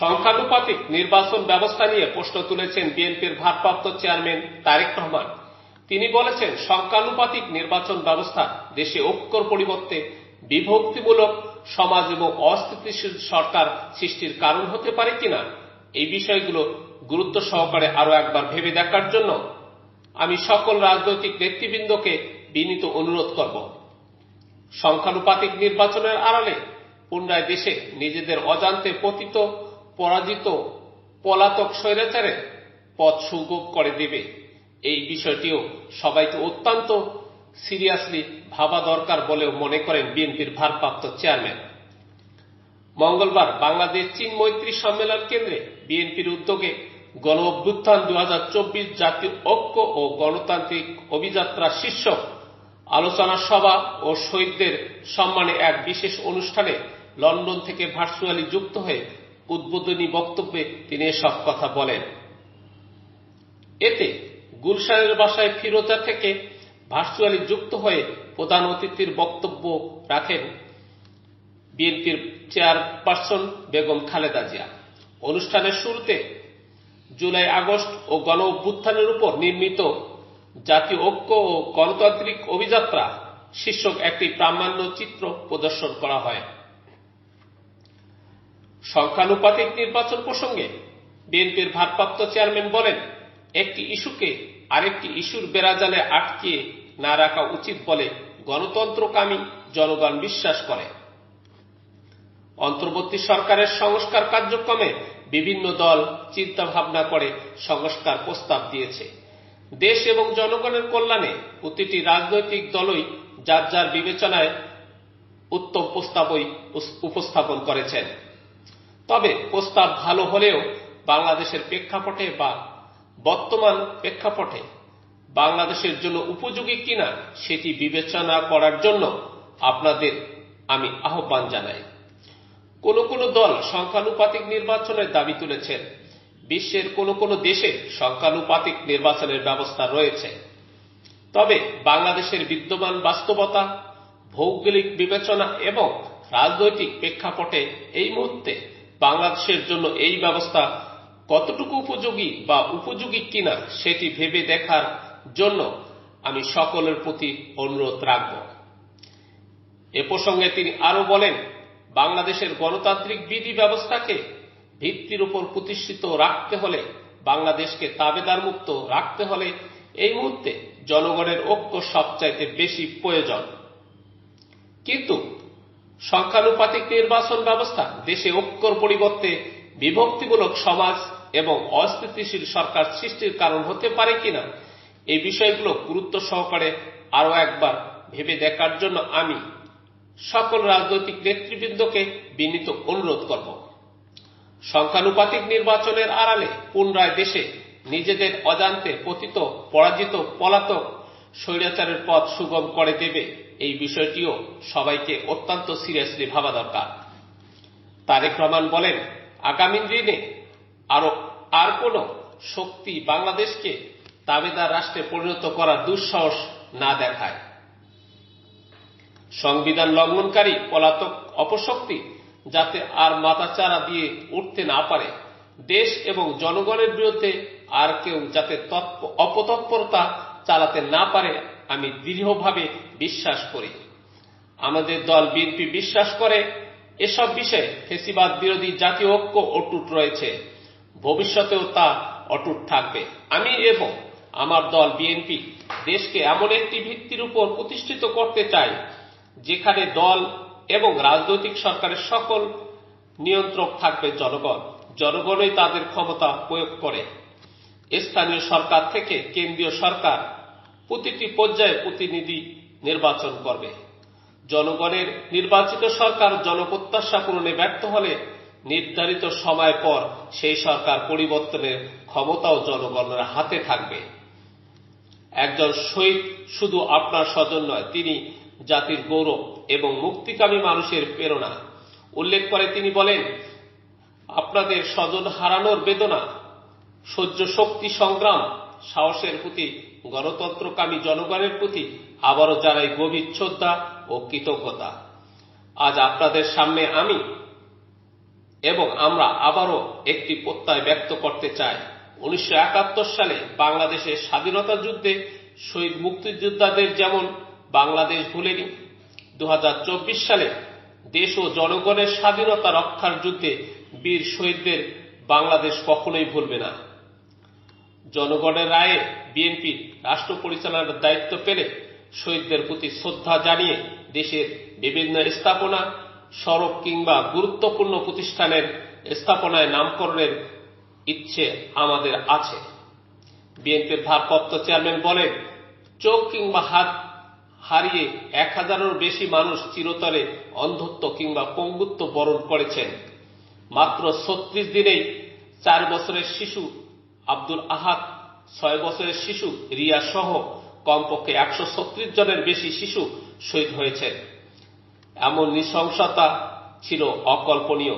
সংখ্যানুপাতিক নির্বাচন ব্যবস্থা নিয়ে প্রশ্ন তুলেছেন বিএনপির ভারপ্রাপ্ত চেয়ারম্যান তারেক রহমান। তিনি বলেছেন, সংখ্যানুপাতিক নির্বাচন ব্যবস্থা দেশে ঐক্যর পরিবর্তে বিভক্তিমূলক সমাজ এবং অস্থিতিশীল সরকার সৃষ্টির কারণ হতে পারে কিনা, এই বিষয়গুলো গুরুত্ব সহকারে আরও একবার ভেবে দেখার জন্য আমি সকল রাজনৈতিক নেতৃবৃন্দকে বিনীত অনুরোধ করব। সংখ্যানুপাতিক নির্বাচনের আড়ালে পুনরায় দেশে নিজেদের অজান্তে পতিত পরাজিত পলাতক স্বৈরাচারের পথ সুগম করে দেবে। এই বিষয়টিও সবাইকে অত্যন্ত সিরিয়াসলি ভাবা দরকার বলেও মনে করেন বিএনপির ভারপ্রাপ্ত চেয়ারম্যান। মঙ্গলবার বাংলাদেশ চীন মৈত্রী সম্মেলন কেন্দ্রে বিএনপির উদ্যোগে গণ অভ্যুত্থান দু হাজার চব্বিশ জাতীয় ঐক্য ও গণতান্ত্রিক অভিযাত্রা শীর্ষক আলোচনা সভা ও শহীদদের সম্মানে এক বিশেষ অনুষ্ঠানে লন্ডন থেকে ভার্চুয়ালি যুক্ত হয়ে উদ্বোধনী বক্তব্যে তিনি এসব কথা বলেন। এতে গুলশানের বাসায় ফিরোজা থেকে ভার্চুয়ালি যুক্ত হয়ে প্রধান অতিথির বক্তব্য রাখেন বিএনপির চেয়ারপারসন বেগম খালেদা জিয়া। অনুষ্ঠানের শুরুতে জুলাই, আগস্ট ও গণ অভ্যুত্থানের উপর নির্মিত জাতীয় ঐক্য ও গণতান্ত্রিক অভিযাত্রা শীর্ষক একটি প্রামাণ্য চিত্র প্রদর্শন করা হয়। সংখ্যানুপাতিক নির্বাচন প্রসঙ্গে বিএনপির ভারপ্রাপ্ত চেয়ারম্যান বলেন, একটি ইস্যুকে আরেকটি ইস্যুর বেড়াজালে আটকিয়ে না রাখা উচিত বলে গণতন্ত্রকামী জনগণ বিশ্বাস করে। অন্তর্বর্তী সরকারের সংস্কার কার্যক্রমে বিভিন্ন দল চিন্তা ভাবনা করে সংস্কার প্রস্তাব দিয়েছে। দেশ এবং জনগণের কল্যাণে প্রতিটি রাজনৈতিক দলই যার যার বিবেচনায় উত্তম প্রস্তাবই উপস্থাপন করেছেন। তবে প্রস্তাব ভালো হলেও বাংলাদেশের প্রেক্ষাপটে বা বর্তমান প্রেক্ষাপটে বাংলাদেশের জন্য উপযোগী কিনা সেটি বিবেচনা করার জন্য আপনাদের আমি আহ্বান জানাই। কোন কোন দল সংখ্যানুপাতিক নির্বাচনের দাবি তুলেছেন। বিশ্বের কোন কোন দেশে সংখ্যানুপাতিক নির্বাচনের ব্যবস্থা রয়েছে। তবে বাংলাদেশের বিদ্যমান বাস্তবতা, ভৌগোলিক বিবেচনা এবং রাজনৈতিক প্রেক্ষাপটে এই মুহূর্তে বাংলাদেশের জন্য এই ব্যবস্থা কতটুকু উপযোগী বা উপযোগী কিনা সেটি ভেবে দেখার জন্য আমি সকলের প্রতি অনুরোধ রাখব। এ প্রসঙ্গে তিনি আরও বলেন, বাংলাদেশের গণতান্ত্রিক বিধি ব্যবস্থাকে ভিত্তির উপর প্রতিষ্ঠিত রাখতে হলে, বাংলাদেশকে তাবেদার মুক্ত রাখতে হলে এই মুহূর্তে জনগণের ঐক্য সবচাইতে বেশি প্রয়োজন। কিন্তু সংখ্যানুপাতিক নির্বাচন ব্যবস্থা দেশে ঐক্যর পরিবর্তে বিভক্তিমূলক সমাজ এবং অস্থিতিশীল সরকার সৃষ্টির কারণ হতে পারে কিনা, এই বিষয়গুলো গুরুত্ব সহকারে আরও একবার ভেবে দেখার জন্য আমি সকল রাজনৈতিক নেতৃবৃন্দকে বিনীত অনুরোধ করব। সংখ্যানুপাতিক নির্বাচনের আড়ালে পুনরায় দেশে নিজেদের অজান্তে পতিত, পরাজিত, পলাতক স্বৈরাচারের পথ সুগম করে দেবে এই বিষয়টিও সবাইকে অত্যন্ত সিরিয়াসলি ভাবা দরকার। তারেক রহমান বলেন, আগামী দিনে আরও আর কোন শক্তি বাংলাদেশকে তাবেদার রাষ্ট্রে পরিণত করার দুঃসাহস না দেখায়। সংবিধান লঙ্ঘনকারী পলাতক অপশক্তি যাতে আর মাথাচাড়া দিয়ে উঠতে না পারে, দেশ এবং জনগণের বিরুদ্ধে আর কেউ যাতে অপতৎপরতা চালাতে না পারে, আমি দৃঢ়ভাবে বিশ্বাস করি। আমাদের দল বিএনপি বিশ্বাস করে, এসব বিষয়ে ফেসিবাদ বিরোধী জাতীয় ঐক্য অটুট রয়েছে। ভবিষ্যতেও তা অটুট থাকবে। আমি এবং আমার দল বিএনপি দেশকে এমন একটি ভিত্তির উপর প্রতিষ্ঠিত করতে চাই, যেখানে দল এবং রাজনৈতিক সরকারের সকল নিয়ন্ত্রক থাকবে জনগণ। জনগণই তাদের ক্ষমতা প্রয়োগ করে। স্থানীয় সরকার থেকে কেন্দ্রীয় সরকার প্রতিটি পর্যায়ে প্রতিনিধি নির্বাচন করবে। জনগণের নির্বাচিত সরকার জনপ্রত্যাশা পূরণে ব্যর্থ হলে নির্ধারিত সময় পর সেই সরকার পরিবর্তনের ক্ষমতাও জনগণের হাতে থাকবে। একজন শহীদ শুধু আপনার স্বজন নয়, তিনি জাতির গৌরব এবং মুক্তিকামী মানুষের প্রেরণা। উল্লেখ করে তিনি বলেন, আপনাদের স্বজন হারানোর বেদনা, সহ্য শক্তি সংগ্রাম, সাহসের প্রতি গণতন্ত্রকামী জনগণের প্রতি আবারও জানাই গভীর শ্রদ্ধা ও কৃতজ্ঞতা। আজ আপনাদের সামনে আমি এবং আমরা আবারও একটি প্রত্যয় ব্যক্ত করতে চাই। উনিশশো একাত্তর সালে বাংলাদেশের স্বাধীনতা যুদ্ধে শহীদ মুক্তিযোদ্ধাদের যেমন বাংলাদেশ ভুলেনি দু হাজার চব্বিশ সালে দেশ ও জনগণের স্বাধীনতা রক্ষার যুদ্ধে বীর শহীদদের বাংলাদেশ কখনোই ভুলবে না। জনগণের রায়ে বিএনপি রাষ্ট্র পরিচালনার দায়িত্ব পেলে শহীদদের প্রতি শ্রদ্ধা জানিয়ে দেশের বিভিন্ন স্থাপনা, সড়ক কিংবা গুরুত্বপূর্ণ প্রতিষ্ঠানের স্থাপনায় নামকরণের ইচ্ছে আমাদের আছে। বিএনপির ভারপ্রাপ্ত চেয়ারম্যান বলেন, চোখ কিংবা হাত হারিয়ে এক হাজারেরও বেশি মানুষ চিরতরে অন্ধত্ব কিংবা পঙ্গুত্ব বরণ করেছেন। মাত্র ছত্রিশ দিনেই চার বছরের শিশু আব্দুল আহাদ, ছয় বছরের শিশু রিয়া সহ কমপক্ষে একশো ছত্রিশ জনের বেশি শিশু শহীদ হয়েছেন এমন নৃশংসতা ছিল অকল্পনীয়।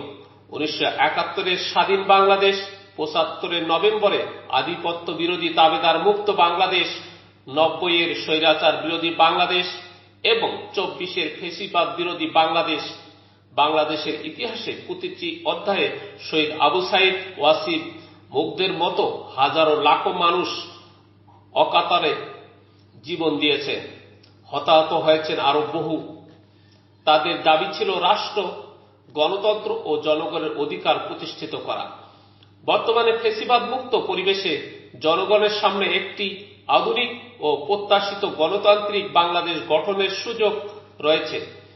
উনিশশো একাত্তরের স্বাধীন বাংলাদেশ, পঁচাত্তরের নভেম্বরে আধিপত্য বিরোধী দাবেদার মুক্ত বাংলাদেশ, নব্বইয়ের স্বৈরাচার বিরোধী বাংলাদেশ এবং চব্বিশের ফেসিবাদ বিরোধী বাংলাদেশ, বাংলাদেশের ইতিহাসে প্রতিটি অধ্যায়ে শহীদ আবু সাইদ, ওয়াসিম মুগ্ধের মতো হাজারো লাখো মানুষ অকাতারে জীবন দিয়েছেন হতাহত হয়েছেন আরও বহু। তাদের দাবি ছিল রাষ্ট্র, গণতন্ত্র ও জনগণের অধিকার প্রতিষ্ঠিত করা। বর্তমানে ফেসিবাদ মুক্ত পরিবেশে জনগণের সামনে একটি আধুনিক ও প্রত্যাশিত গণতান্ত্রিক বাংলাদেশ গঠনের সুযোগ রয়েছে।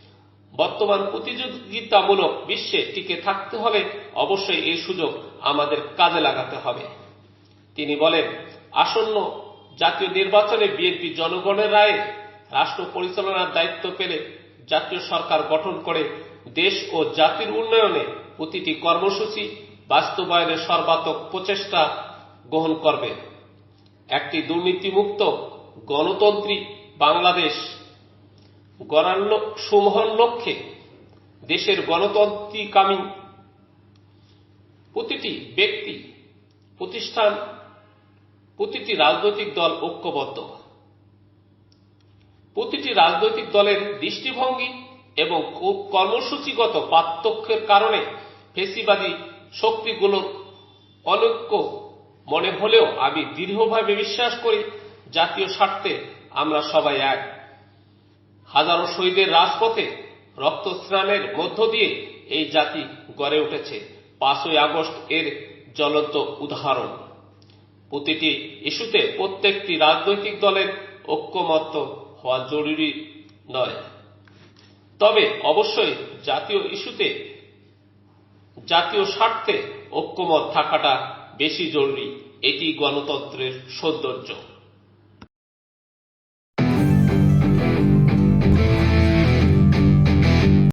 বর্তমান প্রতিযোগিতামূলক বিশ্বে টিকে থাকতে হলে অবশ্যই এই সুযোগ আমাদের কাজে লাগাতে হবে। তিনি বলেন, আসন্ন জাতীয় নির্বাচনে বিএনপি জনগণের রায়ে রাষ্ট্র পরিচালনার দায়িত্ব পেলে জাতীয় সরকার গঠন করে দেশ ও জাতির উন্নয়নে প্রতিটি কর্মসূচি বাস্তবায়নের সর্বাত্মক প্রচেষ্টা গ্রহণ করবে। একটি দুর্নীতিমুক্ত গণতন্ত্রী বাংলাদেশ গড়ার সুমহান লক্ষ্যে দেশের গণতন্ত্রীকামী প্রতিটি ব্যক্তি, প্রতিষ্ঠান, প্রতিটি রাজনৈতিক দল ঐক্যবদ্ধ। প্রতিটি রাজনৈতিক দলের দৃষ্টিভঙ্গি এবং কর্মসূচিগত পার্থক্যের কারণে ফেসিবাদী শক্তিগুলোর অনৈক্য মনে হলেও আমি দৃঢ়ভাবে বিশ্বাস করি, জাতীয় স্বার্থে আমরা সবাই এক। হাজারো শহীদের রাজপথে রক্তস্নানের মধ্য দিয়ে এই জাতি গড়ে উঠেছে। পাঁচই আগস্ট এর জ্বলন্ত উদাহরণ। প্রতিটি ইস্যুতে প্রত্যেকটি রাজনৈতিক দলের ঐক্যমত্য হওয়া জরুরি নয়। তবে অবশ্যই জাতীয় ইস্যুতে, জাতীয় স্বার্থে ঐক্যমত থাকাটা বেশি জরুরি। এটি গণতন্ত্রের সৌন্দর্য।